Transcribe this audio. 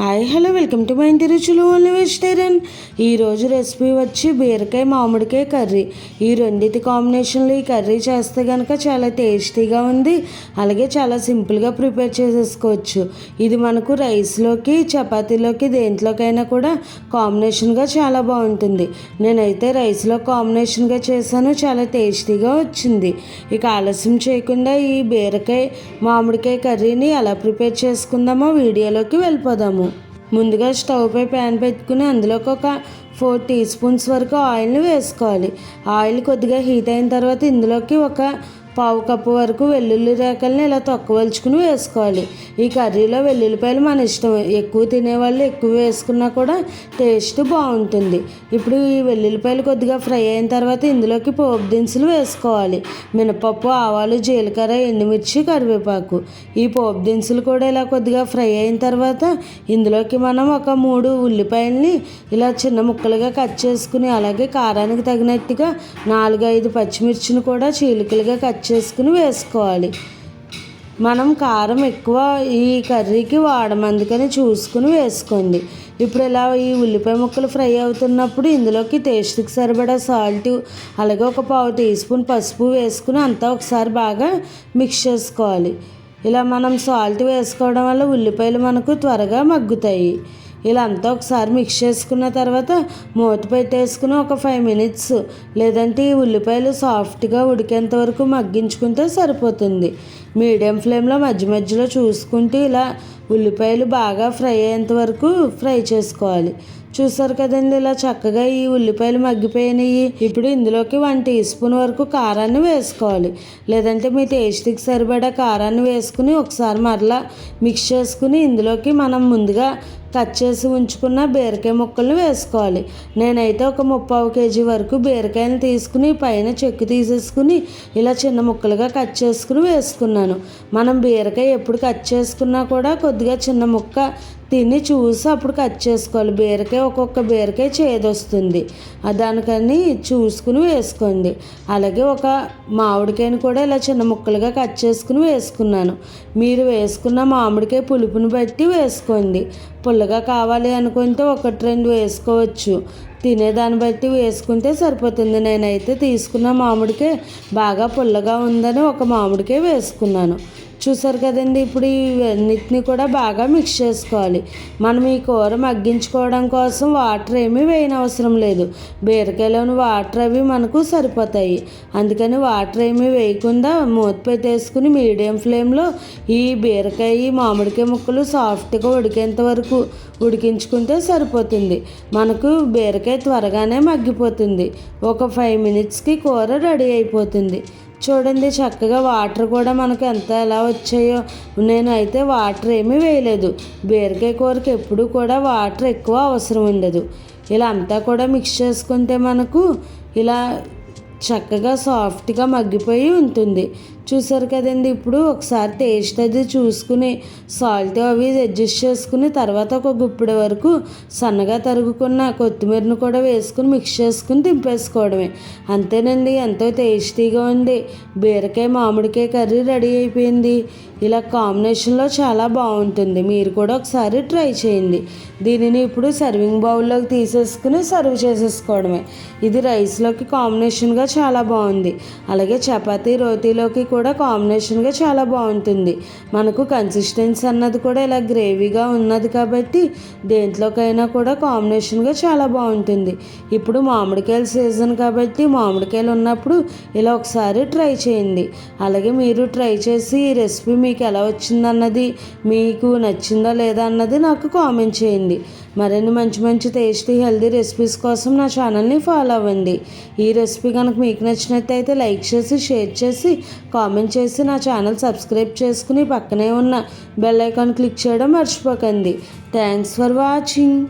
Hi hello welcome to my Inti Ruchulu only vegetarian. ఈరోజు recipe వచ్చి బీరకాయ మామిడికాయ కర్రీ. ఈ రెండింటి కాంబినేషన్లో ఈ కర్రీ చేస్తే కనుక చాలా టేస్టీగా ఉంది. అలాగే చాలా సింపుల్గా ప్రిపేర్ చేసేసుకోవచ్చు. ఇది మనకు రైస్లోకి చపాతీలోకి దేంట్లోకైనా కూడా కాంబినేషన్గా చాలా బాగుంటుంది. నేనైతే రైస్లో కాంబినేషన్గా చేశాను చాలా టేస్టీగా వచ్చింది. ఇక ఆలస్యం చేయకుండా ఈ బీరకాయ మామిడికాయ కర్రీని ఎలా ప్రిపేర్ చేసుకుందామో వీడియోలోకి వెళ్ళిపోదాము. ముందుగా స్టవ్ పై ప్యాన్ పెట్టుకుని అందులోకి ఒక ఫోర్ టీ స్పూన్స్ వరకు ఆయిల్ని వేసుకోవాలి. ఆయిల్ కొద్దిగా హీట్ అయిన తర్వాత ఇందులోకి ఒక పావు కప్పు వరకు వెల్లుల్లి రేకల్ని ఇలా తొక్కవలుచుకుని వేసుకోవాలి. ఈ కర్రీలో వెల్లుల్లిపాయలు మన ఇష్టం. ఎక్కువ తినేవాళ్ళు ఎక్కువ వేసుకున్నా కూడా టేస్ట్ బాగుంటుంది. ఇప్పుడు ఈ వెల్లుల్లిపాయలు కొద్దిగా ఫ్రై అయిన తర్వాత ఇందులోకి పోపు దినుసులు వేసుకోవాలి. మినపప్పు ఆవాలు జీలకర్ర ఎండుమిర్చి కరివేపాకు. ఈ పోపు దినుసులు కూడా ఇలా కొద్దిగా ఫ్రై అయిన తర్వాత ఇందులోకి మనం ఒక మూడు ఉల్లిపాయల్ని ఇలా చిన్న ముక్కలుగా కట్ చేసుకుని అలాగే కారానికి తగినట్టుగా నాలుగు ఐదు పచ్చిమిర్చిని కూడా చీలికలుగా కట్ చేసుకుని వేసుకోవాలి. మనం కారం ఎక్కువ ఈ కర్రీకి వాడము అందుకని చూసుకుని వేసుకోండి. ఇప్పుడు ఇలా ఈ ఉల్లిపాయ ముక్కలు ఫ్రై అవుతున్నప్పుడు ఇందులోకి టేస్ట్కి సరిపడా సాల్ట్ అలాగే ఒక పావు టీ స్పూన్ పసుపు వేసుకుని అంతా ఒకసారి బాగా మిక్స్ చేసుకోవాలి. ఇలా మనం సాల్ట్ వేసుకోవడం వల్ల ఉల్లిపాయలు మనకు త్వరగా మగ్గుతాయి. ఇలా అంతా ఒకసారి మిక్స్ చేసుకున్న తర్వాత మూత పెట్టేసుకుని ఒక ఫైవ్ మినిట్స్ లేదంటే ఈ ఉల్లిపాయలు సాఫ్ట్గా ఉడికేంత వరకు మగ్గించుకుంటే సరిపోతుంది. మీడియం ఫ్లేమ్లో మధ్య మధ్యలో చూసుకుంటూ ఇలా ఉల్లిపాయలు బాగా ఫ్రై అయ్యేంత వరకు ఫ్రై చేసుకోవాలి. చూసారు కదండి ఇలా చక్కగా ఈ ఉల్లిపాయలు మగ్గిపోయినాయి. ఇప్పుడు ఇందులోకి వన్ టీ స్పూన్ వరకు కారాన్ని వేసుకోవాలి. లేదంటే మీ టేస్ట్కి సరిపడా కారాన్ని వేసుకుని ఒకసారి మరలా మిక్స్ చేసుకుని ఇందులోకి మనం ముందుగా కట్ చేసి ఉంచుకున్న బీరకాయ ముక్కలను వేసుకోవాలి. నేనైతే ఒక ముప్పావు కేజీ వరకు బీరకాయలు తీసుకుని పైన చెక్కు తీసేసుకుని ఇలా చిన్న ముక్కలుగా కట్ చేసుకుని వేసుకున్నాను. మనం బీరకాయ ఎప్పుడు కట్ చేసుకున్నా కూడా కొద్దిగా చిన్న ముక్క తిని చూసి అప్పుడు కట్ చేసుకోవాలి. బీరకాయ ఒక్కొక్క బీరకాయ చేదొస్తుంది. దానికని చూసుకుని వేసుకోండి. అలాగే ఒక మామిడికాయని కూడా ఇలా చిన్న ముక్కలుగా కట్ చేసుకుని వేసుకున్నాను. మీరు వేసుకున్న మామిడికాయ పులుపుని బట్టి వేసుకోండి. పుల్లగా కావాలి అనుకుంటే ఒకటి రెండు వేసుకోవచ్చు. తినేదాన్ని బట్టి వేసుకుంటే సరిపోతుంది. నేనైతే తీసుకున్న మామిడికాయ బాగా పుల్లగా ఉందని ఒక మామిడికాయ వేసుకున్నాను. చూసారు కదండి ఇప్పుడు ఇవన్నిటిని కూడా బాగా మిక్స్ చేసుకోవాలి. మనం ఈ కూర మగ్గించుకోవడం కోసం వాటర్ ఏమీ వేయనవసరం లేదు. బీరకాయలోని వాటర్ అవి మనకు సరిపోతాయి. అందుకని వాటర్ ఏమీ వేయకుండా మూత పెట్టేసుకుని మీడియం ఫ్లేమ్లో ఈ బీరకాయ మామిడికాయ ముక్కలు సాఫ్ట్గా ఉడికేంత వరకు ఉడికించుకుంటే సరిపోతుంది. మనకు బీరకాయ త్వరగానే మగ్గిపోతుంది. ఒక ఫైవ్ మినిట్స్కి కూర రెడీ అయిపోతుంది. చూడండి చక్కగా వాటర్ కూడా మనకు ఎంత ఎలా వచ్చాయో. నేను అయితే వాటర్ ఏమీ వేయలేదు. బీరకాయ కూరకి ఎప్పుడు కూడా వాటర్ ఎక్కువ అవసరం ఉండదు. ఇలా అంతా కూడా మిక్స్ చేసుకుంటే మనకు ఇలా చక్కగా సాఫ్ట్గా మగ్గిపోయి ఉంటుంది. చూసారు కదండి ఇప్పుడు ఒకసారి టేస్ట్ అది చూసుకుని సాల్ట్ అవి అడ్జస్ట్ చేసుకుని తర్వాత ఒక గుప్పిడి వరకు సన్నగా తరుగుకున్న కొత్తిమీరను కూడా వేసుకుని మిక్స్ చేసుకుని దింపేసుకోవడమే. అంతేనండి ఎంతో టేస్టీగా ఉంది. బీరకాయ మామిడికాయ కర్రీ రెడీ అయిపోయింది. ఇలా కాంబినేషన్లో చాలా బాగుంటుంది. మీరు కూడా ఒకసారి ట్రై చేయండి. దీనిని ఇప్పుడు సర్వింగ్ బౌల్లోకి తీసేసుకుని సర్వ్ చేసేసుకోవడమే. ఇది రైస్లోకి కాంబినేషన్గా చాలా బాగుంది. అలాగే చపాతీ రోటీలోకి కూడా కాంబినేషన్గా చాలా బాగుంటుంది. మనకు కన్సిస్టెన్సీ అన్నది కూడా ఇలా గ్రేవీగా ఉన్నది కాబట్టి దేంట్లోకైనా కూడా కాంబినేషన్గా చాలా బాగుంటుంది. ఇప్పుడు మామిడికాయల సీజన్ కాబట్టి మామిడికాయలు ఉన్నప్పుడు ఇలా ఒకసారి ట్రై చేయండి. అలాగే మీరు ట్రై చేసి ఈ రెసిపీ మీకు ఎలా వచ్చిందన్నది మీకు నచ్చిందా లేదా అన్నది నాకు కామెంట్ చేయండి. మరిన్ని మంచి మంచి టేస్టీ హెల్దీ రెసిపీస్ కోసం నా ఛానల్ని ఫాలో అవ్వండి. ఈ రెసిపీ కనుక మీకు నచ్చినట్టయితే లైక్ చేసి షేర్ చేసి కామెంట్ చేసి నా ఛానల్ సబ్స్క్రైబ్ చేసుకుని పక్కనే ఉన్న బెల్ ఐకాన్ క్లిక్ చేయడం మర్చిపోకండి. Thanks for watching